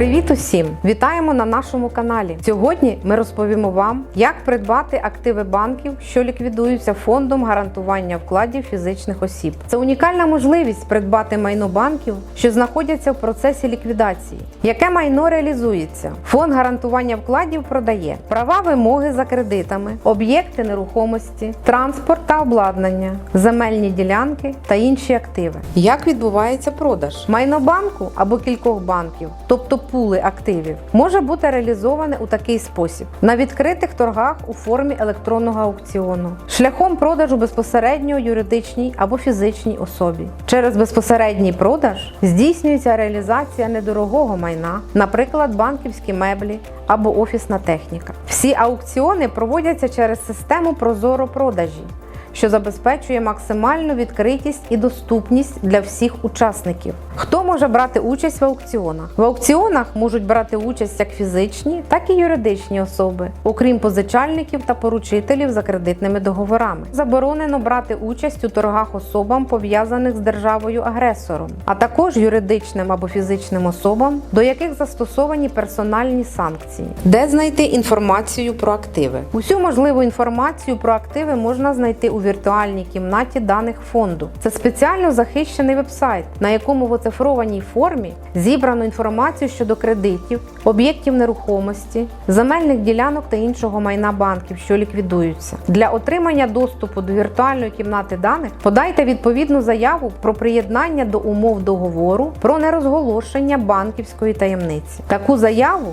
Привіт усім! Вітаємо на нашому каналі. Сьогодні ми розповімо вам, як придбати активи банків, що ліквідуються фондом гарантування вкладів фізичних осіб. Це унікальна можливість придбати майно банків, що знаходяться в процесі ліквідації. Яке майно реалізується? Фонд гарантування вкладів продає права вимоги за кредитами, об'єкти нерухомості, транспорт та обладнання, земельні ділянки та інші активи. Як відбувається продаж? Майно банку або кількох банків, тобто пули активів, може бути реалізоване у такий спосіб: на відкритих торгах у формі електронного аукціону, шляхом продажу безпосередньо юридичній або фізичній особі. Через безпосередній продаж здійснюється реалізація недорогого майна, наприклад, банківські меблі або офісна техніка. Всі аукціони проводяться через систему Прозоро продажі що забезпечує максимальну відкритість і доступність для всіх учасників. Хто може брати участь в аукціонах? В аукціонах можуть брати участь як фізичні, так і юридичні особи, окрім позичальників та поручителів за кредитними договорами. Заборонено брати участь у торгах особам, пов'язаних з державою-агресором, а також юридичним або фізичним особам, до яких застосовані персональні санкції. Де знайти інформацію про активи? Усю можливу інформацію про активи можна знайти у віртуальній кімнаті даних фонду. Це спеціально захищений вебсайт, на якому в оцифрованій формі зібрано інформацію щодо кредитів, об'єктів нерухомості, земельних ділянок та іншого майна банків, що ліквідуються. Для отримання доступу до віртуальної кімнати даних подайте відповідну заяву про приєднання до умов договору про нерозголошення банківської таємниці. Таку заяву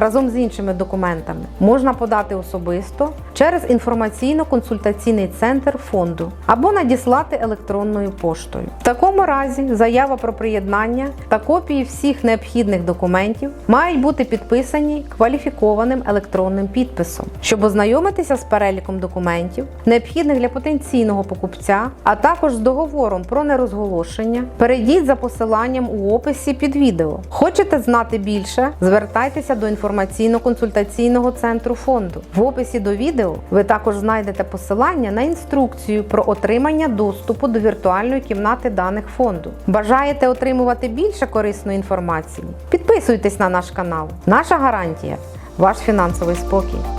разом з іншими документами можна подати особисто через інформаційно-консультаційний центр фонду або надіслати електронною поштою. В такому разі заява про приєднання та копії всіх необхідних документів мають бути підписані кваліфікованим електронним підписом, щоб ознайомитися з переліком документів, необхідних для потенційного покупця, а також з договором про нерозголошення. Перейдіть за посиланням у описі під відео. Хочете знати більше? Звертайтеся до інформаційно-консультаційного центру фонду. В описі до відео ви також знайдете посилання на інструкцію про отримання доступу до віртуальної кімнати даних фонду. Бажаєте отримувати більше корисної інформації? Підписуйтесь на наш канал. Наша гарантія ваш фінансовий спокій.